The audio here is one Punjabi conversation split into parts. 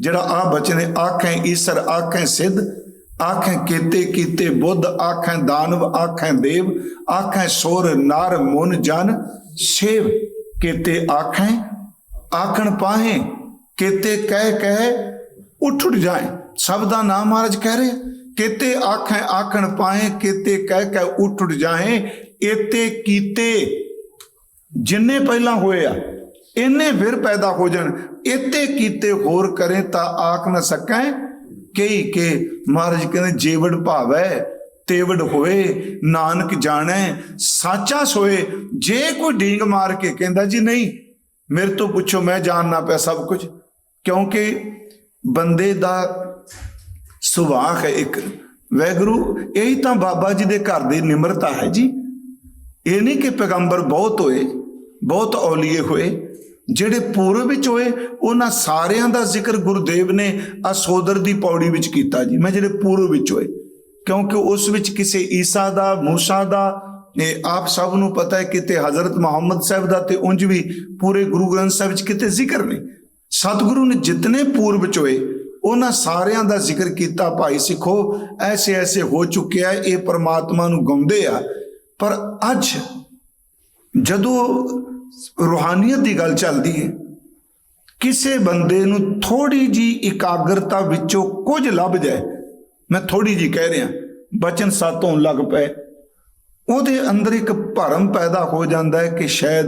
ਜਿਹੜਾ ਆ ਬਚਨ ਹੈ, ਆਖੈ ਈਸਰ, ਆਖੈ ਸਿੱਧ, ਆਖੈ ਕੀਤੇ ਕੀਤੇ ਬੁੱਧ, ਆਖੈ ਦਾਨਵ, ਆਖੈ ਦੇਵ, ਆਖੈ ਸੋਰ, ਨਾਰ, ਮਨ, ਜਨ, ਸੇਵ, ਕੀਤੇ ਆਖੈ, ਆਖਣ ਪਾਹੇ, ਕੀਤੇ ਕਹਿ ਕਹਿ ਉੱਠ ਜਾਏ। ਸਭ ਦਾ ਨਾਮ ਮਹਾਰਾਜ ਕਹਿ ਰਹੇ। ਕੀਤੇ ਆਖੇ, ਆਖਣ ਪਾਹੇ, ਕੀਤੇ ਕਹਿ ਕਹਿ ਉੱਠ ਜਾਏ। ਏਤੇ ਕੀਤੇ ਜਿੰਨੇ ਪਹਿਲਾਂ ਹੋਏ ਆ ਇੰਨੇ ਫਿਰ ਪੈਦਾ ਹੋ ਜਾਣ ਇਤੇ ਕੀਤੇ ਹੋਰ ਕਰੇ ਤਾਂ ਆਖ ਨਾ ਸਕੈ। ਕਈ ਕੇ ਮਹਾਰਾਜ ਕਹਿੰਦੇ, ਜੀਵੜ ਭਾਵੈ, ਤੇਵੜ ਹੋਏ, ਨਾਨਕ ਜਾਣੈ, ਸਾਚਾ ਸੋਏ। ਜੇ ਕੋਈ ਡੀਂਗ ਮਾਰ ਕੇ ਕਹਿੰਦਾ, ਜੀ ਨਹੀਂ, ਮੇਰੇ ਤੋਂ ਪੁੱਛੋ, ਮੈਂ ਜਾਣਨਾ ਪਿਆ ਸਭ ਕੁਝ। ਕਿਉਂਕਿ ਬੰਦੇ ਦਾ ਸੁਭਾਅ ਹੈ ਇੱਕ। ਵੈਗਰੂ, ਇਹੀ ਤਾਂ ਬਾਬਾ ਜੀ ਦੇ ਘਰ ਦੀ ਨਿਮਰਤਾ ਹੈ ਜੀ। ਇਹ ਨਹੀਂ ਕਿ ਪੈਗੰਬਰ ਬਹੁਤ ਹੋਏ, ਬਹੁਤ ਔਲੀਏ ਹੋਏ। ਜਿਹੜੇ ਪੂਰਬ ਵਿੱਚ ਹੋਏ, ਉਹਨਾਂ ਸਾਰਿਆਂ ਦਾ ਜ਼ਿਕਰ ਗੁਰਦੇਵ ਨੇ ਅਸੋਦਰ ਦੀ ਪੌੜੀ ਵਿੱਚ ਕੀਤਾ ਜੀ। ਮੈਂ ਜਿਹੜੇ ਪੂਰਬ ਵਿੱਚ ਹੋਏ, ਕਿਉਂਕਿ ਉਸ ਵਿੱਚ ਕਿਸੇ ਈਸਾ ਦਾ, ਮੂਸਾ ਦਾ ਇਹ ਆਪ ਸਭ ਨੂੰ ਪਤਾ ਹੈ ਕਿਤੇ ਹਜ਼ਰਤ ਮੁਹੰਮਦ ਸਾਹਿਬ ਦਾ ਤੇ ਉਂਝ ਵੀ ਪੂਰੇ ਗੁਰੂ ਗ੍ਰੰਥ ਸਾਹਿਬ ਵਿੱਚ ਕਿਤੇ ਜ਼ਿਕਰ ਨਹੀਂ। ਸਤਿਗੁਰੂ ਨੇ ਜਿਤਨੇ ਪੂਰਬ ਚ ਹੋਏ, ਉਹਨਾਂ ਸਾਰਿਆਂ ਦਾ ਜ਼ਿਕਰ ਕੀਤਾ, ਭਾਈ ਸਿੱਖੋ, ਐਸੇ ਐਸੇ ਹੋ ਚੁੱਕਿਆ ਇਹ ਪਰਮਾਤਮਾ ਨੂੰ ਗਾਉਂਦੇ ਆ। ਪਰ ਅੱਜ ਜਦੋਂ ਰੂਹਾਨੀਅਤ ਦੀ ਗੱਲ ਚੱਲਦੀ ਹੈ। ਕਿਸੇ ਬੰਦੇ ਨੂੰ ਥੋੜੀ ਜੀ ਇਕਾਗਰਤਾ ਵਿੱਚੋਂ ਕੁਝ ਲੱਭ ਜਾਏ, ਮੈਂ ਥੋੜੀ ਜੀ ਕਹਿ ਰਿਹਾ, ਬਚਨ ਸਾਤੋਂ ਲੱਗ ਪਏ। ਉਹਦੇ ਅੰਦਰ ਇੱਕ ਭਰਮ ਪੈਦਾ ਹੋ ਜਾਂਦਾ ਹੈ ਕਿ ਸ਼ਾਇਦ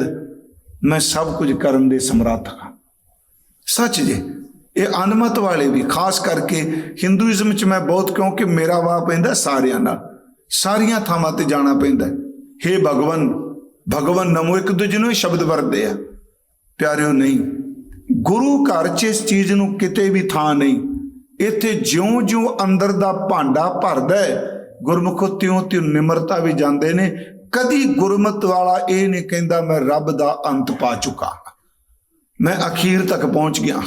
ਮੈਂ ਸਭ ਕੁਝ ਕਰਨ ਦੇ ਸਮਰੱਥ ਹਾਂ। ਸੱਚ ਜੇ, ਇਹ ਅਨਮਤ ਵਾਲੇ ਵੀ, ਖਾਸ ਕਰਕੇ ਹਿੰਦੂਇਜ਼ਮ ਚ ਮੈਂ ਬਹੁਤ ਕਿਉਂਕਿ ਮੇਰਾ ਵਾਹ ਪੈਂਦਾ ਸਾਰਿਆਂ ਨਾਲ। ਸਾਰੀਆਂ ਥਾਵਾਂ ਤੇ ਜਾਣਾ ਪੈਂਦਾ ਹੈ। हे ਭਗਵਨ ਭਗਵਾਨ ਨਮੋ ਇੱਕ ਦੂਜੇ ਨੂੰ ਹੀ ਸ਼ਬਦ ਵਰਤਦੇ ਆ। ਪਿਆਰਿਓ, ਨਹੀਂ। ਗੁਰੂ ਘਰ 'ਚ ਇਸ ਚੀਜ਼ ਨੂੰ ਕਿਤੇ ਵੀ ਥਾਂ ਨਹੀਂ। ਇੱਥੇ ਜਿਉਂ-ਜਿਉਂ ਅੰਦਰ ਦਾ ਭਾਂਡਾ ਭਰਦਾ ਹੈ, ਗੁਰਮੁਖੋ ਤਿਉਂ ਤਿਉਂ ਨਿਮਰਤਾ ਵੀ ਜਾਂਦੇ ਨੇ। ਕਦੀ ਗੁਰਮਤ ਵਾਲਾ ਇਹ ਨਹੀਂ ਕਹਿੰਦਾ, ਮੈਂ ਰੱਬ ਦਾ ਅੰਤ ਪਾ ਚੁੱਕਾ ਮੈਂ ਅਖੀਰ ਤੱਕ ਪਹੁੰਚ ਗਿਆ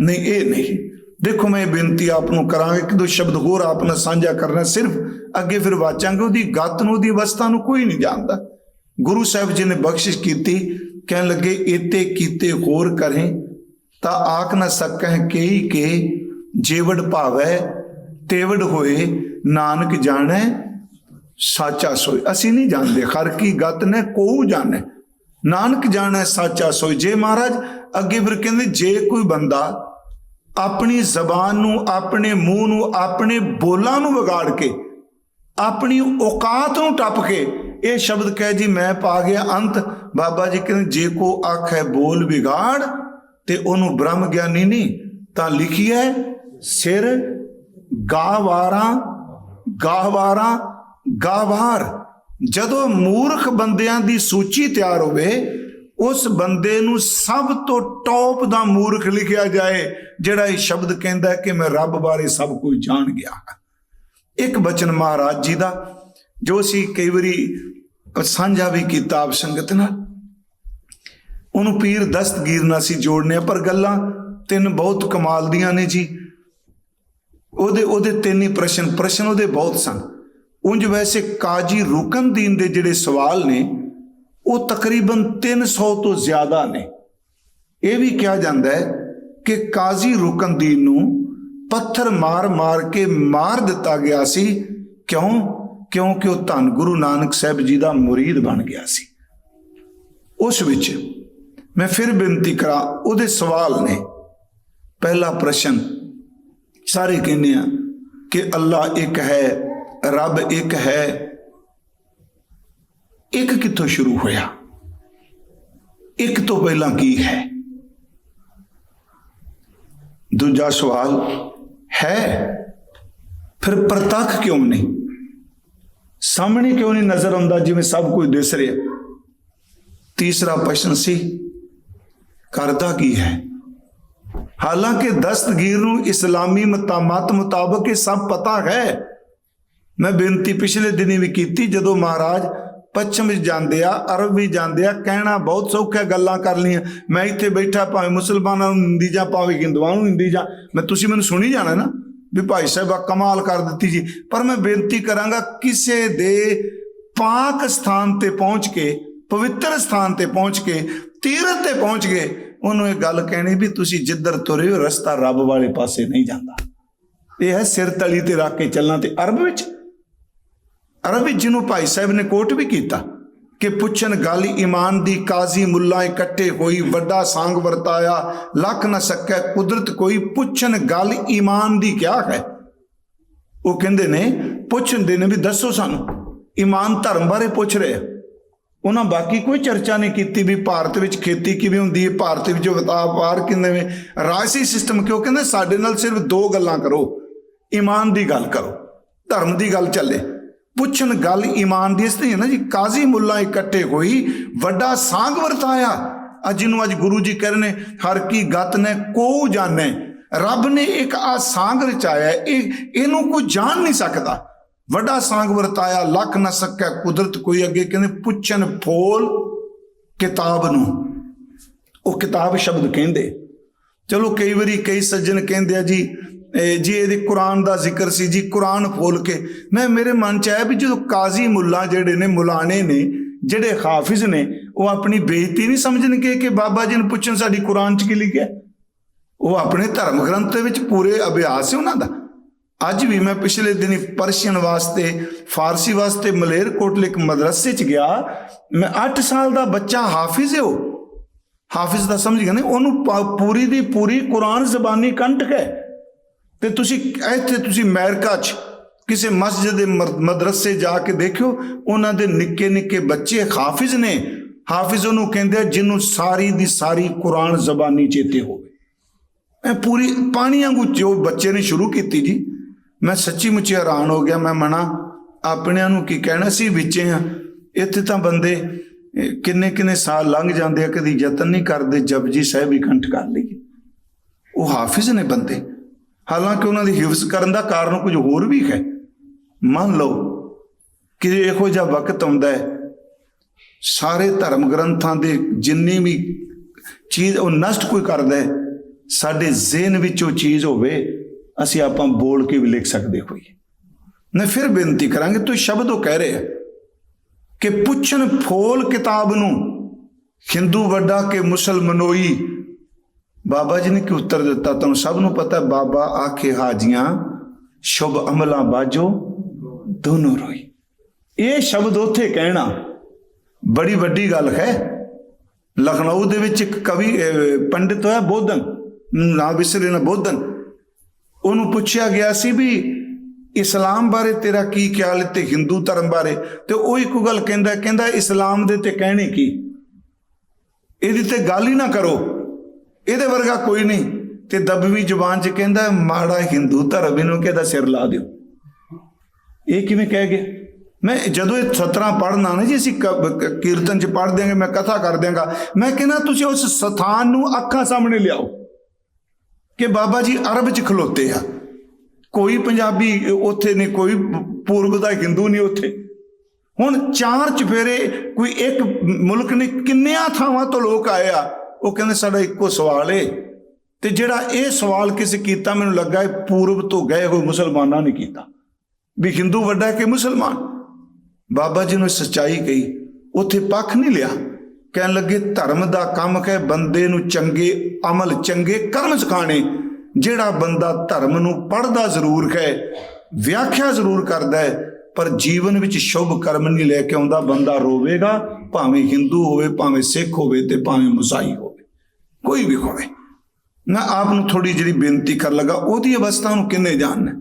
ਨਹੀਂ, ਇਹ ਨਹੀਂ। ਦੇਖੋ, ਮੈਂ ਬੇਨਤੀ ਆਪ ਨੂੰ ਕਰਾਂਗਾ ਕਿ ਦੋ ਸ਼ਬਦ ਹੋਰ ਆਪ ਨਾਲ ਸਾਂਝਾ ਕਰਨਾ, ਸਿਰਫ ਅੱਗੇ ਫਿਰ ਵਾਚਾਂਗੇ। ਉਹਦੀ ਗੱਤ ਨੂੰ, ਉਹਦੀ ਅਵਸਥਾ ਨੂੰ ਕੋਈ ਨਹੀਂ ਜਾਣਦਾ। ਗੁਰੂ ਸਾਹਿਬ ਜੀ ਨੇ ਬਖਸ਼ਿਸ਼ ਕੀਤੀ, ਕਹਿਣ ਲੱਗੇ ਇਤੇ ਕੀਤੇ ਹੋਰ ਕਰੇ, ਤਾਂ ਆਖ ਨਾ ਸਕਹਿ ਕੇਈ ਕੇ ਜੀਵੜ ਭਾਵੈ, ਤੇਵੜ ਹੋਏ, ਨਾਨਕ ਜਾਣੈ, ਸਾਚਾ ਸੋਈ ਅਸੀਂ ਨਹੀਂ ਜਾਣਦੇ, ਹਰ ਕੀ ਗਤ ਨੇ, ਕੋਉ ਜਾਣੈ। ਨਾਨਕ ਜਾਣੈ, ਸਾਚਾ ਸੋਈ ਜੇ ਮਹਾਰਾਜ ਅੱਗੇ ਫਿਰ ਕਹਿੰਦੇ, ਜੇ ਕੋਈ ਬੰਦਾ ਆਪਣੀ ਜ਼ਬਾਨ ਨੂੰ, ਆਪਣੇ ਮੂੰਹ ਨੂੰ, ਆਪਣੇ ਬੋਲਾਂ ਨੂੰ ਵਿਗਾੜ ਕੇ, ਆਪਣੀ ਔਕਾਤ ਨੂੰ ਟੱਪ ਕੇ ਇਹ ਸ਼ਬਦ ਕਹਿ ਜੀ, ਮੈਂ ਪਾ ਗਿਆ ਅੰਤ। ਬਾਬਾ ਜੀ ਕਹਿੰਦੇ, ਜੇ ਕੋ ਆਖੇ ਬੋਲ ਵਿਗਾੜ ਤੇ ਉਹਨੂੰ ਬ੍ਰਹਮ ਗਿਆਨੀ ਨਹੀਂ ਤਾਂ ਲਿਖੀਐ ਸਿਰ ਗਾਵਾਰਾਂ ਗਾਵਾਰਾਂ ਗਾਵਾਰ ਜਦੋਂ ਮੂਰਖ ਬੰਦਿਆਂ ਦੀ ਸੂਚੀ ਤਿਆਰ ਹੋਵੇ, ਉਸ ਬੰਦੇ ਨੂੰ ਸਭ ਤੋਂ ਟੌਪ ਦਾ ਮੂਰਖ ਲਿਖਿਆ ਜਾਏ, ਜਿਹੜਾ ਇਹ ਸ਼ਬਦ ਕਹਿੰਦਾ ਕਿ ਮੈਂ ਰੱਬ ਬਾਰੇ ਸਭ ਕੁਝ ਜਾਣ ਗਿਆ। ਇੱਕ ਬਚਨ ਮਹਾਰਾਜ ਜੀ ਦਾ ਜੋ ਅਸੀਂ ਕਈ ਵਾਰੀ ਸਾਂਝਾ ਵੀ ਕੀਤਾ ਆਪ ਸੰਗਤ ਨਾਲ, ਉਹਨੂੰ ਪੀਰ ਦਸਤਗੀਰ ਨਾਲ ਅਸੀਂ ਜੋੜਨੇ ਪਰ ਗੱਲਾਂ ਤਿੰਨ ਬਹੁਤ ਕਮਾਲ ਦੀਆਂ ਨੇ ਜੀ। ਉਹਦੇ ਉਹਦੇ ਤਿੰਨ ਹੀ ਪ੍ਰਸ਼ਨ ਪ੍ਰਸ਼ਨ ਉਹਦੇ ਬਹੁਤ ਸਨ। ਉਂਝ ਵੈਸੇ ਕਾਜੀ ਰੁਕਨਦੀਨ ਦੇ ਜਿਹੜੇ ਸਵਾਲ ਨੇ, ਉਹ ਤਕਰੀਬਨ 300 ਤੋਂ ਜ਼ਿਆਦਾ ਨੇ। ਇਹ ਵੀ ਕਿਹਾ ਜਾਂਦਾ ਹੈ ਕਿ ਕਾਜ਼ੀ ਰੁਕਨਦੀਨ ਨੂੰ ਪੱਥਰ ਮਾਰ-ਮਾਰ ਕੇ ਮਾਰ ਦਿੱਤਾ ਗਿਆ ਸੀ। ਕਿਉਂ? ਕਿਉਂਕਿ ਉਹ ਧੰਨ ਗੁਰੂ ਨਾਨਕ ਸਾਹਿਬ ਜੀ ਦਾ ਮੁਰੀਦ ਬਣ ਗਿਆ ਸੀ। ਉਸ ਵਿੱਚ ਮੈਂ ਫਿਰ ਬੇਨਤੀ ਕਰਾਂ, ਉਹਦੇ ਸਵਾਲ ਨੇ। ਪਹਿਲਾ ਪ੍ਰਸ਼ਨ, ਸਾਰੇ ਕਹਿੰਦੇ ਆ ਕਿ ਅੱਲਾ ਇੱਕ ਹੈ, ਰੱਬ ਇੱਕ ਹੈ। ਇੱਕ ਕਿੱਥੋਂ ਸ਼ੁਰੂ ਹੋਇਆ? ਇੱਕ ਤੋਂ ਪਹਿਲਾਂ ਕੀ ਹੈ? ਦੂਜਾ ਸਵਾਲ, ਹੈ? ਫਿਰ ਪ੍ਰਤੱਖ ਕਿਉਂ ਨਹੀਂ? ਸਾਹਮਣੇ ਕਿਉਂ ਨਹੀਂ ਨਜ਼ਰ ਆਉਂਦਾ? ਜਿਵੇਂ ਸਭ ਕੁਝ ਦਿਸ ਰਿਹਾ। ਤੀਸਰਾ ਪ੍ਰਸ਼ਨ ਸੀ, ਕਰਦਾ ਕੀ ਹੈ? ਹਾਲਾਂਕਿ ਦਸਤਗੀਰ ਨੂੰ ਇਸਲਾਮੀ ਮਤਾਮਤ ਮੁਤਾਬਕ ਇਹ ਸਭ ਪਤਾ ਹੈ। ਮੈਂ ਬੇਨਤੀ ਪਿਛਲੇ ਦਿਨੀ ਵੀ ਕੀਤੀ, ਜਦੋਂ ਮਹਾਰਾਜ ਪੱਛਮ ਵਿੱਚ ਜਾਂਦੇ ਆ, ਅਰਬ ਵੀ ਜਾਂਦੇ ਆ, ਕਹਿਣਾ ਬਹੁਤ ਸੌਖਾ ਗੱਲਾਂ ਕਰ ਲੀਆਂ ਮੈਂ ਇੱਥੇ ਬੈਠਾ, ਭਾਵੇਂ ਮੁਸਲਮਾਨਾਂ ਨੂੰ ਹਿੰਦੀ ਜਾਂ ਭਾਵੇਂ ਹਿੰਦੂਆਂ ਨੂੰ ਹਿੰਦੀ ਜਾਂ ਮੈਂ ਤੁਸੀਂ ਮੈਨੂੰ ਸੁਣੀ ਜਾਣਾ ਨਾ? ਵੀ ਭਾਈ ਸਾਹਿਬ ਆ ਕਮਾਲ ਕਰ ਦਿੱਤੀ ਜੀ। ਪਰ ਮੈਂ ਬੇਨਤੀ ਕਰਾਂਗਾ ਕਿਸੇ ਦੇ ਪਾਕ ਸਥਾਨ ਤੇ ਪਹੁੰਚ ਕੇ, ਪਵਿੱਤਰ ਸਥਾਨ ਤੇ ਪਹੁੰਚ ਕੇ, ਤੀਰਥ ਤੇ ਪਹੁੰਚ ਗਏ ਉਹਨੂੰ ਇਹ ਗੱਲ ਕਹਿਣੀ ਵੀ ਤੁਸੀਂ ਜਿੱਧਰ ਤੁਰੇ ਹੋ, ਰਸਤਾ ਰੱਬ ਵਾਲੇ ਪਾਸੇ ਨਹੀਂ ਜਾਂਦਾ। ਇਹ ਹੈ ਸਿਰ ਤਲੀ ਤੇ ਰੱਖ ਕੇ ਚੱਲਣਾ ਤੇ ਅਰਬ ਵਿੱਚ। ਅਰਬ ਵਿੱਚ ਜਿਹਨੂੰ ਭਾਈ ਸਾਹਿਬ ਨੇ ਕੋਟ ਵੀ ਕੀਤਾ। ਕਿ ਪੁੱਛਣ ਗੱਲ ਈਮਾਨ ਦੀ ਕਾਜ਼ੀ ਮੁੱਲਾ ਇਕੱਠੇ ਹੋਈ, ਵੱਡਾ ਸਾਂਗ ਵਰਤਾਇਆ। ਲੱਖ ਨਾ ਸਕੈ, ਕੁਦਰਤ ਕੋਈ ਪੁੱਛਣ ਗੱਲ ਈਮਾਨ ਦੀ ਕਿਆ ਹੈ? ਉਹ ਕਹਿੰਦੇ ਨੇ ਪੁੱਛਦੇ ਨੇ ਵੀ ਦੱਸੋ ਸਾਨੂੰ, ਈਮਾਨ ਧਰਮ ਬਾਰੇ ਪੁੱਛ ਰਹੇ ਆ। ਉਹਨਾਂ ਬਾਕੀ ਕੋਈ ਚਰਚਾ ਨਹੀਂ ਕੀਤੀ ਵੀ ਭਾਰਤ ਵਿੱਚ ਖੇਤੀ ਕਿਵੇਂ ਹੁੰਦੀ ਹੈ, ਭਾਰਤ ਵਿੱਚ ਵਪਾਰ ਕਿਵੇਂ ਰਾਜਸੀ ਸਿਸਟਮ ਕਿਉਂ ਕਹਿੰਦੇ, ਸਾਡੇ ਨਾਲ ਸਿਰਫ ਦੋ ਗੱਲਾਂ ਕਰੋ, ਈਮਾਨ ਦੀ ਗੱਲ ਕਰੋ, ਧਰਮ ਦੀ ਗੱਲ ਚੱਲੇ। ਪੁੱਛਣ ਗੱਲ ਈਮਾਨ ਦੀ ਇਸ ਤੇ ਹੈ ਨਾ ਜੀ, ਕਾਜ਼ੀ ਮੁੱਲਾ ਇਕੱਠੇ ਹੋਈ, ਵੱਡਾ ਸਾਂਗ ਵਰਤਾਇਆ। ਅੱਜ ਜਿਹਨੂੰ ਅੱਜ ਗੁਰੂ ਜੀ ਕਹਿ ਰਹੇ ਨੇ, ਹਰ ਕੀ ਗਤ ਨੇ ਕੋ ਜਾਣੇ। ਰੱਬ ਨੇ ਇੱਕ ਆ ਸਾਂਗ ਰਚਾਇਆ ਇਹ, ਇਹਨੂੰ ਕੋਈ ਜਾਣ ਨਹੀਂ ਸਕਦਾ। ਵੱਡਾ ਸਾਂਗ ਵਰਤਾਇਆ, ਲੱਖ ਨਾ ਸਕੈ ਕੁਦਰਤ ਕੋਈ ਅੱਗੇ, ਕਹਿੰਦੇ ਪੁੱਛਣ ਫੋਲ ਕਿਤਾਬ ਨੂੰ। ਉਹ ਕਿਤਾਬ ਸ਼ਬਦ ਕਹਿੰਦੇ। ਚਲੋ ਕਈ ਵਾਰੀ ਕਈ ਸੱਜਣ ਕਹਿੰਦੇ ਆ ਜੀ ਜੀ, ਇਹਦੇ ਕੁਰਾਨ ਦਾ ਜ਼ਿਕਰ ਸੀ ਜੀ, ਕੁਰਾਨ ਫੋਲ ਕੇ। ਮੈਂ, ਮੇਰੇ ਮਨ ਚ ਆਇਆ ਵੀ ਜਦੋਂ ਕਾਜ਼ੀ ਮੁੱਲਾ ਜਿਹੜੇ ਨੇ, ਮੁਲਾਣੇ ਨੇ, ਜਿਹੜੇ ਹਾਫਿਜ਼ ਨੇ, ਉਹ ਆਪਣੀ ਬੇਇੱਜ਼ਤੀ ਨਹੀਂ ਸਮਝਣਗੇ ਕਿ ਬਾਬਾ ਜੀ ਨੂੰ ਪੁੱਛਣ ਸਾਡੀ ਕੁਰਾਨ ਚ ਕੀ ਲਿਖਿਆ? ਉਹ ਆਪਣੇ ਧਰਮ ਗ੍ਰੰਥ ਦੇ ਵਿੱਚ ਪੂਰੇ ਅਭਿਆਸ ਹੈ ਉਹਨਾਂ ਦਾ। ਅੱਜ ਵੀ ਮੈਂ ਪਿਛਲੇ ਦਿਨੀ ਪਰਸ਼ੀਅਨ ਵਾਸਤੇ, ਫਾਰਸੀ ਵਾਸਤੇ ਮਲੇਰਕੋਟਲੇ ਇੱਕ ਮਦਰਸੇ ਚ ਗਿਆ। ਮੈਂ 8 ਸਾਲ ਦਾ ਬੱਚਾ ਹਾਫਿਜ਼ ਹੈ ਉਹ। ਹਾਫਿਜ਼ ਦਾ ਸਮਝ ਗਏ ਨੇ, ਉਹਨੂੰ ਪੂਰੀ ਦੀ ਪੂਰੀ ਕੁਰਾਨ ਜ਼ਬਾਨੀ ਕੰਟਕ ਹੈ। ਤੇ ਤੁਸੀਂ ਇੱਥੇ ਤੁਸੀਂ ਅਮਰੀਕਾ 'ਚ ਕਿਸੇ ਮਸਜਿਦ ਦੇ ਮਰ- ਮਦਰਸੇ ਜਾ ਕੇ ਦੇਖਿਓ, ਉਹਨਾਂ ਦੇ ਨਿੱਕੇ ਨਿੱਕੇ ਬੱਚੇ ਹਾਫਿਜ਼ ਨੇ। ਹਾਫਿਜ਼ ਉਹਨੂੰ ਕਹਿੰਦੇ ਆ, ਜਿਹਨੂੰ ਸਾਰੀ ਦੀ ਸਾਰੀ ਕੁਰਾਨ ਜ਼ਬਾਨੀ ਚੇਤੇ ਹੋਵੇ। ਇਹ ਪੂਰੀ ਪਾਣੀ ਵਾਂਗੂ ਜੋ ਬੱਚੇ ਨੇ ਸ਼ੁਰੂ ਕੀਤੀ ਜੀ, ਮੈਂ ਸੱਚੀ ਮੁੱਚੀ ਹੈਰਾਨ ਹੋ ਗਿਆ। ਮੈਂ ਮਨਾ, ਆਪਣਿਆਂ ਨੂੰ ਕੀ ਕਹਿਣਾ ਸੀ ਵਿੱਚੇ ਆ। ਇੱਥੇ ਤਾਂ ਬੰਦੇ ਕਿੰਨੇ ਕਿੰਨੇ ਸਾਲ ਲੰਘ ਜਾਂਦੇ ਆ, ਕਦੀ ਯਤਨ ਨਹੀਂ ਕਰਦੇ, ਜਪਜੀ ਸਾਹਿਬ ਹੀ ਕਰ ਲਈਏ। ਉਹ ਹਾਫਿਜ਼ ਨੇ ਬੰਦੇ। ਹਾਲਾਂਕਿ ਉਹਨਾਂ ਦੀ ਹਿਫਜ਼ ਕਰਨ ਦਾ ਕਾਰਨ ਕੁਝ ਹੋਰ ਵੀ ਹੈ। ਮੰਨ ਲਓ ਕਿ ਇਹੋ ਜਿਹਾ ਵਕਤ ਆਉਂਦਾ ਹੈ, ਸਾਰੇ ਧਰਮ ਗ੍ਰੰਥਾਂ ਦੇ ਜਿੰਨੀ ਵੀ ਚੀਜ਼ ਉਹ ਨਸ਼ਟ ਕੋਈ ਕਰਦਾ ਹੈ, ਸਾਡੇ ਜ਼ਿਹਨ ਵਿੱਚ ਉਹ ਚੀਜ਼ ਹੋਵੇ, ਅਸੀਂ ਆਪਾਂ ਬੋਲ ਕੇ ਵੀ ਲਿਖ ਸਕਦੇ ਹੋਈਏ। ਮੈਂ ਫਿਰ ਬੇਨਤੀ ਕਰਾਂਗੇ ਤੂੰ ਸ਼ਬਦ ਉਹ ਕਹਿ ਰਹੇ ਕਿ ਪੁੱਛਣ ਫੋਲ ਕਿਤਾਬ ਨੂੰ, ਹਿੰਦੂ ਵੱਡਾ ਕਿ ਮੁਸਲਮਨੋਈ ਬਾਬਾ ਜੀ ਨੇ ਕੀ ਉੱਤਰ ਦਿੱਤਾ? ਤੁਹਾਨੂੰ ਸਭ ਨੂੰ ਪਤਾ ਬਾਬਾ ਆਖੇ ਹਾਜੀਆਂ ਸ਼ੁਭ ਅਮਲਾਂ ਬਾਜੋ, ਦੋਨੋਂ ਰੋਈ। ਇਹ ਸ਼ਬਦ ਉੱਥੇ ਕਹਿਣਾ ਬੜੀ ਵੱਡੀ ਗੱਲ ਹੈ। ਲਖਨਊ ਦੇ ਵਿੱਚ ਇੱਕ ਕਵੀ ਪੰਡਿਤ ਹੋਇਆ, ਬੋਧਨ। ਨਾ ਵਿਸਰੇ ਨਾ, ਬੋਧਨ। ਉਹਨੂੰ ਪੁੱਛਿਆ ਗਿਆ ਸੀ ਵੀ ਇਸਲਾਮ ਬਾਰੇ ਤੇਰਾ ਕੀ ਖਿਆਲ ਹੈ ਤੇ ਹਿੰਦੂ ਧਰਮ ਬਾਰੇ? ਤੇ ਉਹ ਇੱਕੋ ਗੱਲ ਕਹਿੰਦਾ ਕਹਿੰਦਾ, ਇਸਲਾਮ ਦੇ ਤੇ ਕਹਿਣੇ ਕੀ? ਇਹਦੀ ਤੇ ਗੱਲ ਹੀ ਨਾ ਕਰੋ। ਇਹਦੇ ਵਰਗਾ ਕੋਈ ਨਹੀਂ। ਤੇ ਦਬਵੀ ਜ਼ੁਬਾਨ 'ਚ ਕਹਿੰਦਾ, ਮਾੜਾ ਹਿੰਦੂ ਧਰਮ ਇਹਨੂੰ ਕਿਹਦਾ, ਸਿਰ ਲਾ ਦਿਓ। ਇਹ ਕਿਵੇਂ ਕਹਿ ਗਿਆ? ਮੈਂ ਜਦੋਂ ਇਹ ਸਤਰਾਂ ਪੜ੍ਹਨਾ ਨਾ ਜੀ, ਅਸੀਂ ਕ- ਕੀਰਤਨ 'ਚ ਪੜ੍ਹ ਦਿਆਂਗੇ, ਮੈਂ ਕਥਾ ਕਰ ਦਿਆਂਗਾ, ਮੈਂ ਕਹਿੰਦਾ, ਤੁਸੀਂ ਉਸ ਸਥਾਨ ਨੂੰ ਅੱਖਾਂ ਸਾਹਮਣੇ ਲਿਆਓ, ਕਿ ਬਾਬਾ ਜੀ ਅਰਬ 'ਚ ਖਲੋਤੇ ਆ। ਕੋਈ ਪੰਜਾਬੀ ਉੱਥੇ ਨਹੀਂ, ਕੋਈ ਪੂਰਬ ਦਾ ਹਿੰਦੂ ਨਹੀਂ ਉੱਥੇ। ਹੁਣ ਚਾਰ ਚਫੇਰੇ, ਕੋਈ ਇੱਕ ਮੁਲਕ ਨੇ ਕਿੰਨਿਆਂ ਥਾਵਾਂ ਤੋਂ ਲੋਕ ਆਏ ਆ? ਉਹ ਕਹਿੰਦੇ ਸਾਡਾ ਇੱਕੋ ਸਵਾਲ ਏ। ਤੇ ਜਿਹੜਾ ਇਹ ਸਵਾਲ ਕਿਸੇ ਕੀਤਾ, ਮੈਨੂੰ ਲੱਗਾ ਇਹ ਪੂਰਬ ਤੋਂ ਗਏ ਹੋਏ ਮੁਸਲਮਾਨਾਂ ਨੇ ਕੀਤਾ। ਵੀ ਹਿੰਦੂ ਵੱਡਾ ਕਿ ਮੁਸਲਮਾਨ? ਬਾਬਾ ਜੀ ਨੇ ਸੱਚਾਈ ਕਹੀ, ਉੱਥੇ ਪੱਖ ਨਹੀਂ ਲਿਆ। ਕਹਿਣ ਲੱਗੇ, ਧਰਮ ਦਾ ਕੰਮ ਹੈ ਬੰਦੇ ਨੂੰ ਚੰਗੇ ਅਮਲ, ਚੰਗੇ ਕਰਮ ਸਿਖਾਣੇ ਜਿਹੜਾ ਬੰਦਾ ਧਰਮ ਨੂੰ ਪੜ੍ਹਦਾ ਜ਼ਰੂਰ ਹੈ ਵਿਆਖਿਆ ਜ਼ਰੂਰ ਕਰਦਾ ਹੈ, ਪਰ ਜੀਵਨ ਵਿੱਚ ਸ਼ੁਭ ਕਰਮ ਨਹੀਂ ਲੈ ਕੇ ਆਉਂਦਾ। ਬੰਦਾ ਰੋਵੇਗਾ, ਭਾਵੇਂ ਹਿੰਦੂ ਹੋਵੇ, ਭਾਵੇਂ ਸਿੱਖ ਹੋਵੇ ਤੇ ਭਾਵੇਂ ਮੁਸਾਈ ਹੋਵੇ। ਕੋਈ ਵੀ ਹੋਵੇ। ਮੈਂ ਆਪ ਨੂੰ ਥੋੜੀ ਜਿਹੀ ਬੇਨਤੀ ਕਰਨ ਲੱਗਾ, ਉਹਦੀ ਅਵਸਥਾ ਨੂੰ ਕਿੰਨੇ ਜਾਣਨਾ?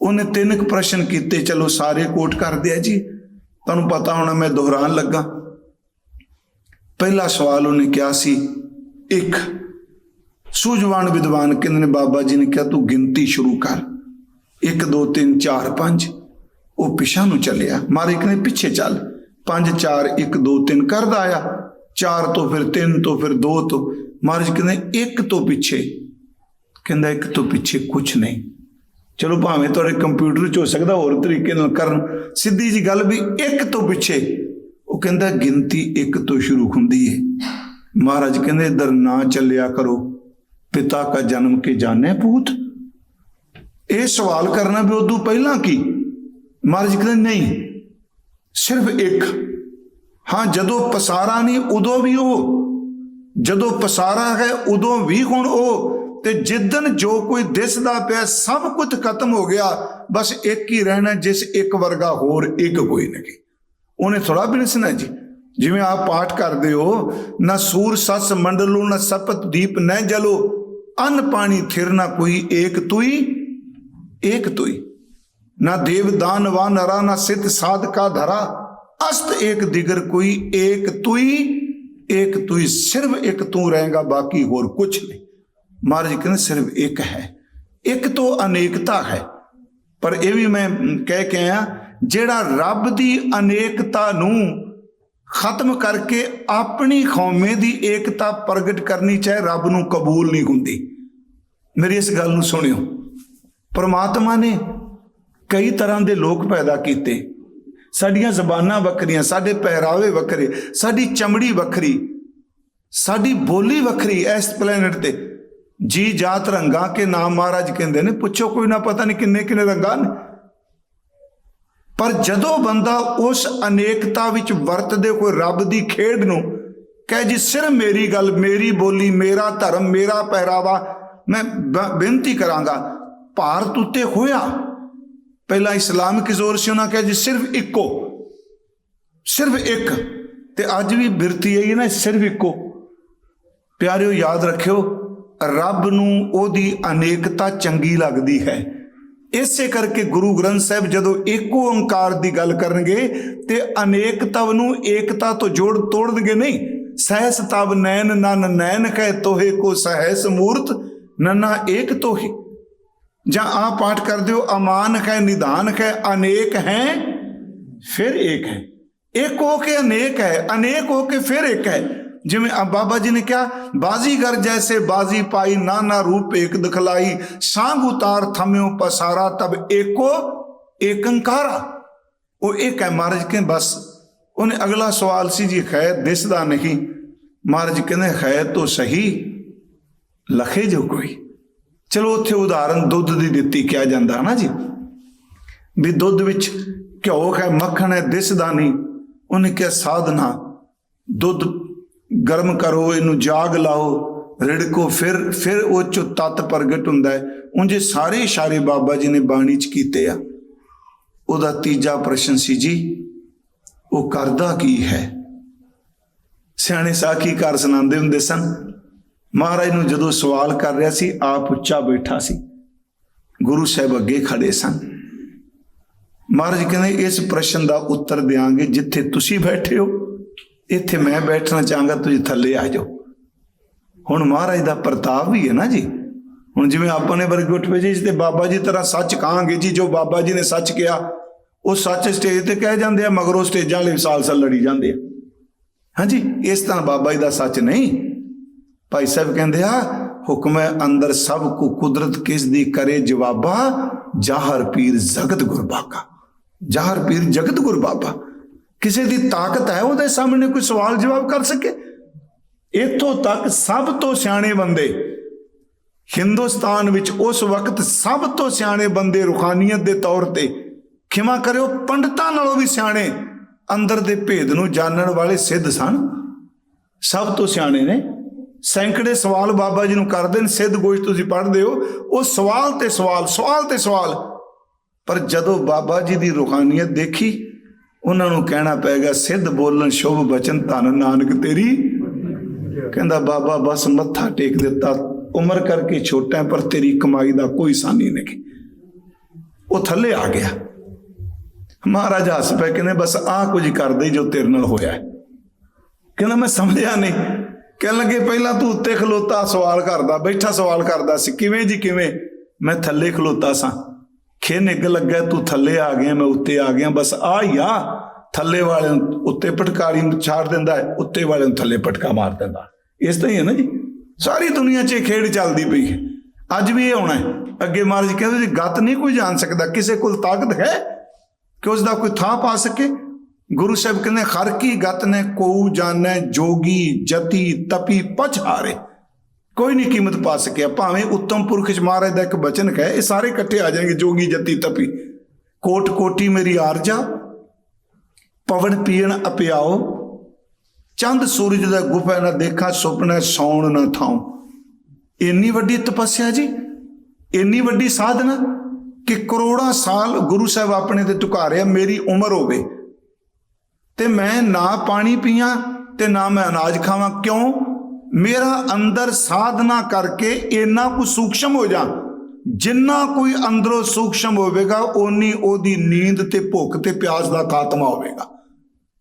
ਉਹਨੇ ਤਿੰਨ ਕੁ ਪ੍ਰਸ਼ਨ ਕੀਤੇ, ਚਲੋ ਸਾਰੇ ਕੋਟ ਕਰਦੇ ਆ ਜੀ। ਤੁਹਾਨੂੰ ਪਤਾ ਹੋਣਾ ਮੈਂ ਦੁਹਰਾਨ ਲੱਗਾ। ਪਹਿਲਾ ਸਵਾਲ ਉਹਨੇ ਕਿਹਾ ਸੀ, ਇੱਕ, ਸੂਝਵਾਨ ਵਿਦਵਾਨ ਕਹਿੰਦੇ ਨੇ, ਬਾਬਾ ਜੀ ਨੇ ਕਿਹਾ, ਤੂੰ ਗਿਣਤੀ ਸ਼ੁਰੂ ਕਰ। 1 2 3 4 5 ਉਹ ਪਿਛਾ ਨੂੰ ਚੱਲਿਆ। ਮਾਰੇ ਕਹਿੰਦੇ ਪਿੱਛੇ ਚੱਲ। 5 4 1 2 3 ਕਰਦਾ ਆਇਆ। ਚਾਰ ਤੋਂ ਫਿਰ ਤਿੰਨ ਤੋਂ ਫਿਰ ਦੋ ਤੋਂ, ਮਹਾਰਾਜ ਕਹਿੰਦੇ, ਇੱਕ ਤੋਂ ਪਿੱਛੇ। ਕਹਿੰਦਾ, ਇੱਕ ਤੋਂ ਪਿੱਛੇ ਕੁਝ ਨਹੀਂ। ਚਲੋ ਭਾਵੇਂ ਤੁਹਾਡੇ ਕੰਪਿਊਟਰ 'ਚ ਹੋ ਸਕਦਾ ਹੋਰ ਤਰੀਕੇ ਨਾਲ ਕਰਨ, ਸਿੱਧੀ ਜੀ ਗੱਲ ਵੀ ਇੱਕ ਤੋਂ ਪਿੱਛੇ। ਉਹ ਕਹਿੰਦਾ, ਗਿਣਤੀ ਇੱਕ ਤੋਂ ਸ਼ੁਰੂ ਹੁੰਦੀ ਹੈ ਮਹਾਰਾਜ ਕਹਿੰਦੇ, ਇਧਰ ਨਾ ਚੱਲਿਆ ਕਰੋ। ਪਿਤਾ ਕਾ ਜਨਮ ਕੇ ਜਾਣੇ ਭੂਤ। ਇਹ ਸਵਾਲ ਕਰਨਾ ਵੀ ਉਦੋਂ ਪਹਿਲਾਂ ਕੀ? ਮਹਾਰਾਜ ਕਹਿੰਦੇ, ਨਹੀਂ। ਸਿਰਫ ਇੱਕ। ਹਾਂ, ਜਦੋਂ ਪਸਾਰਾ ਨਹੀਂ, ਉਦੋਂ ਵੀ ਉਹ। ਜਦੋਂ ਪਸਾਰਾ ਹੈ, ਉਦੋਂ ਵੀ ਹੁਣ ਉਹ। ਤੇ ਜਿੱਦਨ ਜੋ ਕੋਈ ਦਿਸਦਾ ਪਿਆ, ਸਭ ਕੁਝ ਖਤਮ ਹੋ ਗਿਆ। ਬਸ ਇੱਕ ਹੀ ਰਹਿਣਾ, ਜਿਸ ਇੱਕ ਵਰਗਾ ਹੋਰ ਇੱਕ ਕੋਈ ਨਹੀਂ ਉਹਨੇ ਥੋੜਾ ਵੀ ਨਹੀਂ ਸੁਣਾ ਜੀ। ਜਿਵੇਂ ਆਪ ਪਾਠ ਕਰਦੇ ਹੋ, ਨਾ ਸੂਰ ਸੱਸ ਮੰਡਲੋ, ਨਾ ਸਪਤ ਦੀਪ ਨੈ ਜਲੋ। ਅਨ ਪਾਣੀ ਥਿਰ ਨਾ ਕੋਈ ਏਕ ਤੁਈ ਏਕ ਤੁਈ। ਨਾ ਦੇਵ ਦਾਨਵਾ ਨਰਾ, ਨਾ ਸਿੱਧ ਸਾਧਕਾ ਧਰਾ। ਅਸਤ ਏਕ ਦਿਗਰ ਕੋਈ ਏਕ ਤੁਈ ਏਕ ਤੁਈ ਸਿਰਫ ਇੱਕ ਤੂੰ ਰਹੇਗਾ, ਬਾਕੀ ਹੋਰ ਕੁਝ ਨਹੀਂ। ਮਹਾਰਾਜ ਕਹਿੰਦੇ ਸਿਰਫ ਇੱਕ ਹੈ। ਇੱਕ ਤੋਂ ਅਨੇਕਤਾ ਹੈ। ਪਰ ਇਹ ਵੀ ਮੈਂ ਕਹਿ ਕੇ ਆਇਆ, ਜਿਹੜਾ ਰੱਬ ਦੀ ਅਨੇਕਤਾ ਨੂੰ ਖਤਮ ਕਰਕੇ ਆਪਣੀ ਖੌਮੇ ਦੀ ਏਕਤਾ ਪ੍ਰਗਟ ਕਰਨੀ ਚਾਹੇ ਰੱਬ ਨੂੰ ਕਬੂਲ ਨਹੀਂ ਹੁੰਦੀ। ਮੇਰੀ ਇਸ ਗੱਲ ਨੂੰ ਸੁਣਿਓ। ਪਰਮਾਤਮਾ ਨੇ ਕਈ ਤਰ੍ਹਾਂ ਦੇ ਲੋਕ ਪੈਦਾ ਕੀਤੇ। ਸਾਡੀਆਂ ਜ਼ਬਾਨਾਂ ਵੱਖਰੀਆਂ, ਸਾਡੇ ਪਹਿਰਾਵੇ ਵੱਖਰੇ, ਸਾਡੀ ਚਮੜੀ ਵੱਖਰੀ, ਸਾਡੀ ਬੋਲੀ ਵੱਖਰੀ ਇਸ ਪਲੈਨਟ ਤੇ। ਜੀ ਜਾਤ ਰੰਗਾਂ ਕੇ ਨਾਮ ਮਹਾਰਾਜ ਕਹਿੰਦੇ ਨੇ, ਪੁੱਛੋ ਕੋਈ ਨਾ, ਪਤਾ ਨਹੀਂ ਕਿੰਨੇ ਕਿੰਨੇ ਰੰਗਾਂ ਨੇ। ਪਰ ਜਦੋਂ ਬੰਦਾ ਉਸ ਅਨੇਕਤਾ ਵਿੱਚ ਵਰਤਦੇ ਕੋਈ ਰੱਬ ਦੀ ਖੇਡ ਨੂੰ ਕਹੇ ਜੀ ਸਿਰ ਮੇਰੀ ਗੱਲ, ਮੇਰੀ ਬੋਲੀ, ਮੇਰਾ ਧਰਮ, ਮੇਰਾ ਪਹਿਰਾਵਾ, ਮੈਂ ਬ- ਬੇਨਤੀ ਕਰਾਂਗਾ ਭਾਰਤ ਉੱਤੇ ਹੋਇਆ। ਪਹਿਲਾਂ ਇਸਲਾਮਿਕ ਜ਼ੋਰ ਸੀ, ਉਹਨਾਂ ਕਹੇ ਜੀ ਸਿਰਫ ਇੱਕੋ, ਸਿਰਫ ਇੱਕ। ਤੇ ਅੱਜ ਵੀ ਬਿਰਤੀ ਹੈ ਨਾ, ਸਿਰਫ ਇੱਕੋ। ਪਿਆਰਿਓ, ਯਾਦ ਰੱਖਿਓ, ਰੱਬ ਨੂੰ ਉਹਦੀ ਅਨੇਕਤਾ ਚੰਗੀ ਲੱਗਦੀ ਹੈ। ਇਸੇ ਕਰਕੇ ਗੁਰੂ ਗ੍ਰੰਥ ਸਾਹਿਬ ਜਦੋਂ ਏਕੋ ਓੰਕਾਰ ਦੀ ਗੱਲ ਕਰਨਗੇ, ਤੇ ਅਨੇਕਤਾ ਨੂੰ ਏਕਤਾ ਤੋਂ ਜੋੜ ਤੋੜਨਗੇ ਨਹੀਂ। ਸਹਿਸ ਤਬ ਨੈਣ ਨਨ ਨੈਣ ਕਹਿ ਤੋਹੇ ਕੋ ਸਹਿਸ ਮੂਰਤ, ਨਨਾ ਏਕ ਤੋਹੇ। ਜਾਂ ਆ ਪਾਠ ਕਰਦੇ ਹੋ ਅਮਾਨ ਹੈ ਨਿਧਾਨ ਹੈ, ਅਨੇਕ ਹੈ, ਫਿਰ ਇੱਕ ਹੈ। ਇੱਕ ਹੋ ਕੇ ਅਨੇਕ ਹੈ, ਅਨੇਕ ਹੋ ਕੇ ਫਿਰ ਇੱਕ ਹੈ। ਜਿਵੇਂ ਆ ਬਾਬਾ ਜੀ ਨੇ ਕਿਹਾ ਬਾਜ਼ੀਗਰ ਜੈਸੇ ਬਾਜ਼ੀ ਪਾਈ, ਨਾਨਾ ਰੂਪ ਏਕ ਦਿਖਲਾਈ, ਸਾਂਗ ਉਤਾਰ ਥਮਿਓ ਪਸਾਰਾ, ਤਬ ਏਕੋ ਏਕੰਕਾਰਾ। ਉਹ ਇੱਕ ਹੈ ਮਹਾਰਾਜ ਕਹਿੰਦੇ ਬਸ। ਉਹਨੇ ਅਗਲਾ ਸਵਾਲ ਸੀ ਜੀ, ਖੈਰ ਦਿਸਦਾ ਨਹੀਂ। ਮਹਾਰਾਜ ਕਹਿੰਦੇ, ਖੈਰ ਤੋਂ ਸਹੀ, ਲਖੇ ਜੋ ਕੋਈ। ਚਲੋ ਉੱਥੇ ਉਦਾਹਰਨ ਦੁੱਧ ਦੀ ਦਿੱਤੀ ਕਿਹਾ ਜਾਂਦਾ ਹੈ ਨਾ ਜੀ? ਵੀ ਦੁੱਧ ਵਿੱਚ ਘਿਓ ਹੈ, ਮੱਖਣ ਹੈ ਦਿਸਦਾ ਨਹੀਂ। ਉਹਨੇ ਕਿਹਾ, ਸਾਧਨਾ, ਦੁੱਧ ਗਰਮ ਕਰੋ, ਇਹਨੂੰ ਜਾਗ ਲਾਓ, ਰਿੜਕੋ, ਫਿਰ ਫਿਰ ਉਹ ਚੋਂ ਤਤ ਪ੍ਰਗਟ ਹੁੰਦਾ ਹੈ। ਉਂਝੇ ਸਾਰੇ ਇਸ਼ਾਰੇ ਬਾਬਾ ਜੀ ਨੇ ਬਾਣੀ ਚ ਕੀਤੇ ਆ। ਉਹਦਾ ਤੀਜਾ ਪ੍ਰਸ਼ਨ ਸੀ ਜੀ, ਉਹ ਕਰਦਾ ਕੀ ਹੈ? ਸਿਆਣੇ ਸਾਖੀ ਕਰ ਸੁਣਾਉਂਦੇ ਹੁੰਦੇ ਸਨ? ਮਹਾਰਾਜ ਨੂੰ ਜਦੋਂ ਸਵਾਲ ਕਰ ਰਿਹਾ ਸੀ, ਆਪ ਉੱਚਾ ਬੈਠਾ ਸੀ। ਗੁਰੂ ਸਾਹਿਬ ਅੱਗੇ ਖੜੇ ਸਨ। ਮਹਾਰਾਜ ਕਹਿੰਦੇ, ਇਸ ਪ੍ਰਸ਼ਨ ਦਾ ਉੱਤਰ ਦਿਆਂਗੇ, ਜਿੱਥੇ ਤੁਸੀਂ ਬੈਠੇ ਹੋ, ਇੱਥੇ ਮੈਂ ਬੈਠਣਾ ਚਾਹਾਂਗਾ, ਤੁਸੀਂ ਥੱਲੇ ਆ ਜਾਓ। ਹੁਣ ਮਹਾਰਾਜ ਦਾ ਪ੍ਰਤਾਪ ਵੀ ਹੈ ਨਾ ਜੀ। ਹੁਣ ਜਿਵੇਂ ਆਪਾਂ ਨੇ ਵਰਗ ਉੱਠ ਪਏ ਜੀ ਤੇ ਬਾਬਾ ਜੀ ਤਰ੍ਹਾਂ ਸੱਚ ਕਹਾਂਗੇ ਜੀ, ਜੋ ਬਾਬਾ ਜੀ ਨੇ ਸੱਚ ਕਿਹਾ, ਉਹ ਸੱਚ ਸਟੇਜ ਤੇ ਕਹਿ ਜਾਂਦੇ ਆ, ਮਗਰੋਂ ਸਟੇਜਾਂ ਲਈ ਸਾਲ ਸਾਲ ਲੜੀ ਜਾਂਦੇ ਆ। ਹਾਂਜੀ, ਇਸ ਤਰ੍ਹਾਂ ਬਾਬਾ ਜੀ ਦਾ ਸੱਚ ਨਹੀਂ। ਭਾਈ ਸਾਹਿਬ ਕਹਿੰਦੇ ਆ, ਹੁਕਮ ਹੈ ਅੰਦਰ ਸਭ ਕੋ ਕੁਦਰਤ ਕਿਸ ਦੀ ਕਰੇ ਜਵਾਬਾ? ਜਾਹਰ ਪੀਰ ਜਗਤ ਗੁਰਬਾਕਾ ਜਾਹਰ ਪੀਰ ਜਗਤ ਗੁਰਬਾਬਾ ਕਿਸੇ ਦੀ ਤਾਕਤ ਹੈ ਉਹਦੇ ਸਾਹਮਣੇ ਕੋਈ ਸਵਾਲ ਜਵਾਬ ਕਰ ਸਕੇ? ਇੱਥੋਂ ਤੱਕ ਸਭ ਤੋਂ ਸਿਆਣੇ ਬੰਦੇ, ਹਿੰਦੁਸਤਾਨ ਵਿੱਚ ਉਸ ਵਕਤ ਸਭ ਤੋਂ ਸਿਆਣੇ ਬੰਦੇ ਰੁਖਾਨੀਅਤ ਦੇ ਤੌਰ ਤੇ ਖਿਮਾ ਕਰਿਓ, ਪੰਡਤਾਂ ਨਾਲੋਂ ਵੀ ਸਿਆਣੇ ਅੰਦਰ ਦੇ ਭੇਦ ਨੂੰ ਜਾਣਨ ਵਾਲੇ ਸਿੱਧ ਸਨ। ਸਭ ਤੋਂ ਸਿਆਣੇ ਨੇ ਸੈਂਕੜੇ ਸਵਾਲ ਬਾਬਾ ਜੀ ਨੂੰ ਕਰਦੇ ਨੇ, ਸਿੱਧ ਗੋਸ਼ ਤੁਸੀਂ ਪੜ੍ਹਦੇ ਹੋ, ਉਹ ਸਵਾਲ ਤੇ ਸਵਾਲ ਸਵਾਲ ਤੇ ਸਵਾਲ। ਪਰ ਜਦੋਂ ਬਾਬਾ ਜੀ ਦੀ ਰੂਹਾਨੀਅਤ ਦੇਖੀ, ਉਹਨਾਂ ਨੂੰ ਕਹਿਣਾ ਪੈਗਾ ਸਿੱਧ ਬੋਲਣ ਸ਼ੁਭ ਬਚਨ ਧੰਨ ਨਾਨਕ ਤੇਰੀ। ਕਹਿੰਦਾ, ਬਾਬਾ, ਬਸ ਮੱਥਾ ਟੇਕ ਦਿੱਤਾ, ਉਮਰ ਕਰਕੇ ਛੋਟਾ ਪਰ ਤੇਰੀ ਕਮਾਈ ਦਾ ਕੋਈ ਸਾਨੀ ਨਹੀਂ ਉਹ ਥੱਲੇ ਆ ਗਿਆ। ਮਹਾਰਾਜ ਹੱਸ ਪਏ, ਕਹਿੰਦੇ, ਬਸ ਆਹ ਕੁਝ ਕਰਦੇ ਜੋ ਤੇਰੇ ਨਾਲ ਹੋਇਆ ਕਹਿੰਦਾ, ਮੈਂ ਸਮਝਿਆ ਨਹੀਂ। ਕਹਿਣ ਲੱਗੇ, ਪਹਿਲਾਂ ਤੂੰ ਉੱਤੇ ਖਲੋਤਾ, ਸਵਾਲ ਕਰਦਾ, ਬੈਠਾ ਸਵਾਲ ਕਰਦਾ ਸੀ, ਕਿਵੇਂ ਜੀ ਕਿਵੇਂ? ਮੈਂ ਥੱਲੇ ਖਲੋਤਾ ਸਾਂ। ਖੇ ਨਿੱਗ ਲੱਗਾ ਤੂੰ ਥੱਲੇ ਆ ਗਿਆ, ਮੈਂ ਉੱਤੇ ਆ ਗਿਆ, ਬਸ ਆ ਹੀ ਆ। ਥੱਲੇ ਵਾਲੇ ਨੂੰ ਉੱਤੇ ਪਟਕਾਰੀ ਛਾੜ ਦਿੰਦਾ ਹੈ, ਉੱਤੇ ਵਾਲੇ ਨੂੰ ਥੱਲੇ ਪਟਕਾ ਮਾਰ ਦਿੰਦਾ ਇਸ ਤਰ੍ਹਾਂ ਹੀ ਹੈ ਨਾ ਜੀ। ਸਾਰੀ ਦੁਨੀਆ 'ਚ ਇਹ ਖੇਡ ਚੱਲਦੀ ਪਈ ਹੈ। ਅੱਜ ਵੀ ਇਹ ਆਉਣਾ ਹੈ। ਅੱਗੇ ਮਹਾਰਾਜ ਕਹਿੰਦੇ ਜੀ ਗੱਤ ਨਹੀਂ ਕੋਈ ਜਾਣ ਸਕਦਾ, ਕਿਸੇ ਕੋਲ ਤਾਕਤ ਹੈ ਕਿ ਉਸ ਦਾ ਕੋਈ ਥਾਂ ਪਾ ਸਕੇ? ਗੁਰੂ ਸਾਹਿਬ ਕਹਿੰਦੇ, ਹਰ ਕੀ ਗਤ ਨੇ, ਕੋਉ ਜਾਣੈ, ਜੋਗੀ, ਜਤੀ, ਤਪੀ ਪਛਾਰੇ ਕੋਈ ਨਹੀਂ ਕੀਮਤ ਪਾ ਸਕਿਆ। ਭਾਵੇਂ ਉੱਤਮ ਪੁਰਖ ਚ ਮਹਾਰਾਜ ਦਾ ਇੱਕ ਬਚਨ ਹੈ ਇਹ ਸਾਰੇ ਇਕੱਠੇ ਆ ਜਾਣਗੇ, ਜੋਗੀ, ਜਤੀ, ਤਪੀ। ਕੋਟ ਕੋਟੀ ਮੇਰੀ ਆਰਜਾ, ਪਵਨ ਪੀਣ ਅਪਿਆਓ। ਚੰਦ ਸੂਰਜ ਦਾ ਗੁਫਾ ਨਾ ਦੇਖਾਂ, ਸੁਪਨੇ ਸੌਣ ਨਾ ਥਾਉ। ਇੰਨੀ ਵੱਡੀ ਤਪੱਸਿਆ ਜੀ, ਇੰਨੀ ਵੱਡੀ ਸਾਧਨਾ ਕਿ ਕਰੋੜਾਂ ਸਾਲ ਗੁਰੂ ਸਾਹਿਬ ਆਪਣੇ ਤੇ ਝੁਕਾਰਿਆ ਮੇਰੀ ਉਮਰ ਹੋਵੇ। ਤੇ ਮੈਂ ਨਾ ਪਾਣੀ ਪੀਆਂ ਤੇ ਨਾ ਮੈਂ ਅਨਾਜ ਖਾਵਾਂ। ਕਿਉਂ? ਮੇਰਾ ਅੰਦਰ ਸਾਧਨਾ ਕਰਕੇ ਇੰਨਾ ਕੁ ਸੂਖਸ਼ਮ ਹੋ ਜਾ। ਜਿੰਨਾ ਕੋਈ ਅੰਦਰੋਂ ਸੂਖਸ਼ਮ ਹੋਵੇਗਾ, ਓਨੀ ਉਹਦੀ ਨੀਂਦ ਤੇ ਭੁੱਖ ਤੇ ਪਿਆਸ ਦਾ ਖਾਤਮਾ ਹੋਵੇਗਾ।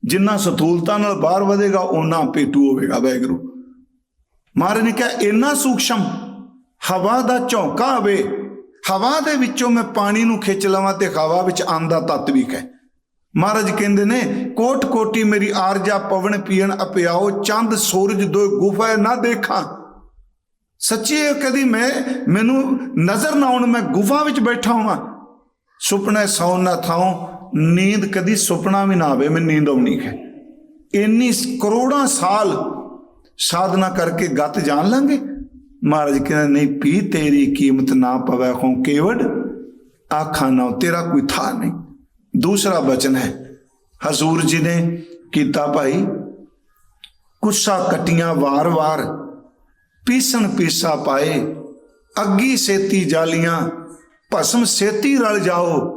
ਜਿੰਨਾ ਸਥੂਲਤਾ ਨਾਲ ਬਾਹਰ ਵਧੇਗਾ, ਓਨਾ ਪੇਟੂ ਹੋਵੇਗਾ ਵੈਗਰੂ ਮਹਾਰਾਜ ਨੇ ਕਿਹਾ, ਇੰਨਾ ਸੂਖਸ਼ਮ, ਹਵਾ ਦਾ ਝੌਂਕਾ ਹੋਵੇ, ਹਵਾ ਦੇ ਵਿੱਚੋਂ ਮੈਂ ਪਾਣੀ ਨੂੰ ਖਿੱਚ ਲਵਾਂ ਤੇ ਹਵਾ ਵਿੱਚ ਆਂਦਾ ਤੱਤ ਵੀ ਹੈ ਮਹਾਰਾਜ ਕਹਿੰਦੇ ਨੇ ਕੋਟ ਕੋਟੀ ਮੇਰੀ ਆਰਜਾ ਪਵਨ ਪੀਣ ਅਪਿਆਓ, ਚੰਦ ਸੂਰਜ ਦੋ ਗੁਫਾ ਨਾ ਦੇਖਾਂ। ਸੱਚੀ ਕਦੀ ਮੈਂ, ਮੈਨੂੰ ਨਜ਼ਰ ਨਾ ਆਉਣ, ਮੈਂ ਗੁਫਾ ਵਿੱਚ ਬੈਠਾ ਹਾਂ ਸੁਪਨੇ ਸੌਣ ਨਾ ਥਾਉ, ਨੀਂਦ ਕਦੀ ਸੁਪਨਾ ਵੀ ਨਾ ਆਵੇ ਮੈਂ ਨੀਂਦ ਆਉਣੀ ਹੈ। ਇੰਨੀ ਕਰੋੜਾਂ ਸਾਲ ਸਾਧਨਾ ਕਰਕੇ ਗੱਤ ਜਾਣ ਲਾਂਗੇ। ਮਹਾਰਾਜ ਕਹਿੰਦੇ, ਨਹੀਂ ਪੀ, ਤੇਰੀ ਕੀਮਤ ਨਾ ਪਵੇ ਹੋਂ ਕੇਵੜ। ਆਖਾਂ ਨਾ, ਤੇਰਾ ਕੋਈ ਥਾ ਨਹੀਂ। ਦੂਸਰਾ ਬਚਨ ਹੈ, ਹਜ਼ੂਰ ਜੀ ਨੇ ਕੀਤਾ ਭਾਈ, ਕੁੱਸਾ ਕਟੀਆਂ ਵਾਰ-ਵਾਰ ਪੀਸਣ ਪੀਸਾ ਪਾਏ, ਅੱਗੀ ਸੇਤੀ ਜਾਲੀਆਂ, ਭਸਮ ਸੇਤੀ ਰਲ ਜਾਓ,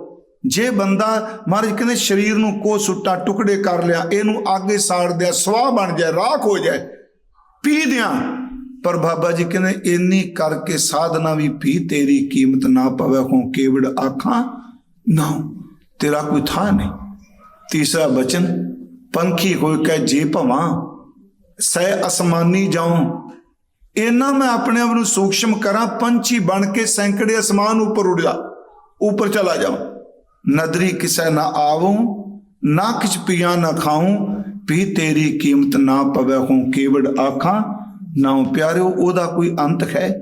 ਜੇ ਬੰਦਾ ਮਹਾਰਾਜ ਕਹਿੰਦੇ ਸਰੀਰ ਨੂੰ ਕੋ ਸੁੱਟਾ ਟੁਕੜੇ ਕਰ ਲਿਆ, ਇਹਨੂੰ ਅੱਗੇ ਸਾੜ ਦਿਆ, ਸਵਾਹ ਬਣ ਜਾਏ, ਰਾਖ ਹੋ ਜਾਏ, ਪੀ ਦਿਆਂ। ਪਰ ਬਾਬਾ ਜੀ ਕਹਿੰਦੇ ਇੰਨੀ ਕਰਕੇ ਸਾਧਨਾ ਵੀ ਪੀ, ਤੇਰੀ ਕੀਮਤ ਨਾ ਪਵੇ ਹੋ ਕੇਵੜ ਆਖਾਂ ਨਾ। ਤੇਰਾ ਕੋਈ ਥਾਂ ਨਹੀਂ। ਤੀਸਰਾ ਬਚਨ, ਪੰਖੀ ਹੋਇ ਕੈ ਜੇ ਭਵਾਂ ਸਹਿ ਅਸਮਾਨੀ ਜਾਉ। ਇਹਨਾਂ ਮੈਂ ਆਪਣੇ ਆਪ ਨੂੰ ਸੂਖਸ਼ਮ ਕਰਾਂ, ਪੰਛੀ ਬਣ ਕੇ ਸੈਂਕੜੇ ਅਸਮਾਨ ਉੱਪਰ ਉੱਡ ਉੱਪਰ ਚਲਾ ਜਾਉ ਨਦਰੀ ਕਿਸੈ ਨਾ ਆਵੂੰ, ਨਾ ਕਿਛ ਪੀਆ ਨਾ ਖਾਉਂ ਵੀ ਤੇਰੀ ਕੀਮਤ ਨਾ ਪਵੇ ਹੂੰ ਕੇਵੜ ਆਖਾਂ, ਨਾ ਪਿਆਰਿਓ, ਉਹਦਾ ਕੋਈ ਅੰਤ ਹੈ।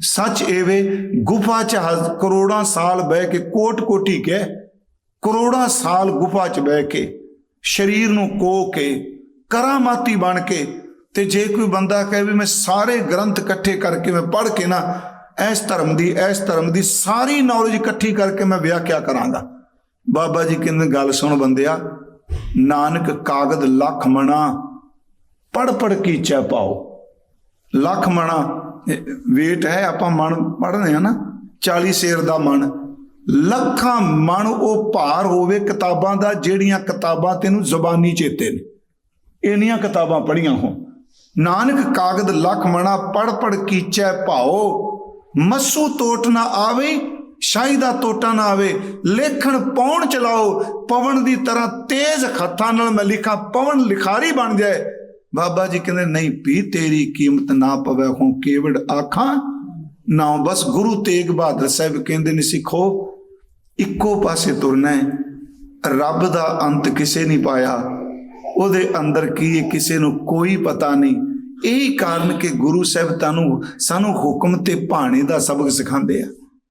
ਸੱਚ ਏਵੇ ਗੁਫਾ ਚ ਹਜ਼ ਕਰੋੜਾਂ ਸਾਲ ਬਹਿ ਕੇ ਕੋਟ ਕੋਟੀ ਕੇ ਕਰੋੜਾਂ ਸਾਲ ਗੁਫਾ ਚ ਬਹਿ ਕੇ, ਸਰੀਰ ਨੂੰ ਕੋ ਕੇ ਕਰਾਮਾਤੀ ਬਣ ਕੇ, ਤੇ ਜੇ ਕੋਈ ਬੰਦਾ ਕਹੇ ਵੀ ਮੈਂ ਸਾਰੇ ਗ੍ਰੰਥ ਇਕੱਠੇ ਕਰਕੇ ਮੈਂ ਪੜ੍ਹ ਕੇ ਨਾ, ਇਸ ਧਰਮ ਦੀ, ਇਸ ਧਰਮ ਦੀ ਸਾਰੀ ਨੌਲੇਜ ਇਕੱਠੀ ਕਰਕੇ ਮੈਂ ਵਿਆਖਿਆ ਕਰਾਂਗਾ। ਬਾਬਾ ਜੀ ਕਹਿੰਦੇ, ਗੱਲ ਸੁਣ ਬੰਦਿਆ, ਨਾਨਕ ਕਾਗਦ ਲੱਖ ਮਣਾ ਪੜ ਪੜ ਚੈ ਪਾਓ। ਲੱਖ ਮਣਾ ਵੇਟ ਹੈ, ਆਪਾਂ ਮਣ ਪੜ੍ਹਦੇ ਆ ਨਾ 40 ਸ਼ੇਰ ਦਾ ਮਣ। ਲੱਖਾਂ ਮਣ ਉਹ ਭਾਰ ਹੋਵੇ ਕਿਤਾਬਾਂ ਦਾ, ਜਿਹੜੀਆਂ ਕਿਤਾਬਾਂ ਤੈਨੂੰ ਜ਼ੁਬਾਨੀ ਚੇਤੇ ਨੇ। ਇੰਨੀਆਂ ਕਿਤਾਬਾਂ ਪੜ੍ਹੀਆਂ ਹੋ ਨਾਨਕ ਕਾਗਦ ਲੱਖ ਮਣਾ ਪੜ ਪੜ ਕੀਚੈ ਭਾਓ ਮਸੂ ਟੋਟ ਨਾ ਆਵੇ, ਸ਼ਾਹੀ ਦਾ ਟੋਟਾ ਨਾ ਆਵੇ। ਲੇਖਣ ਪੌਣ ਚਲਾਓ, ਪਵਨ ਦੀ ਤਰ੍ਹਾਂ ਤੇਜ਼ ਹੱਥਾਂ ਨਾਲ ਮੈਂ ਲਿਖਾਂ, ਪਵਨ ਲਿਖਾਰੀ ਬਣ ਜਾਏ। ਬਾਬਾ ਜੀ ਕਹਿੰਦੇ, ਨਹੀਂ, ਪੀ ਤੇਰੀ ਕੀਮਤ ਨਾ ਪਵੇ ਹੋ ਕੇਵੜ ਆਖਾਂ ਨਾ ਬਸ ਗੁਰੂ ਤੇਗ ਬਹਾਦਰ ਸਾਹਿਬ ਕਹਿੰਦੇ ਨੇ ਸਿੱਖੋ, ਇੱਕੋ ਪਾਸੇ ਤੁਰਨਾ ਹੈ। ਰੱਬ ਦਾ ਅੰਤ ਕਿਸੇ ਨਹੀਂ ਪਾਇਆ। ਉਹਦੇ ਅੰਦਰ ਕੀ ਹੈ, ਕਿਸੇ ਨੂੰ ਕੋਈ ਪਤਾ ਨਹੀਂ। ਇਹੀ ਕਾਰਨ ਕਿ ਗੁਰੂ ਸਾਹਿਬ ਤੁਹਾਨੂੰ, ਸਾਨੂੰ ਹੁਕਮ ਤੇ ਭਾਣੇ ਦਾ ਸਬਕ ਸਿਖਾਉਂਦੇ ਆ।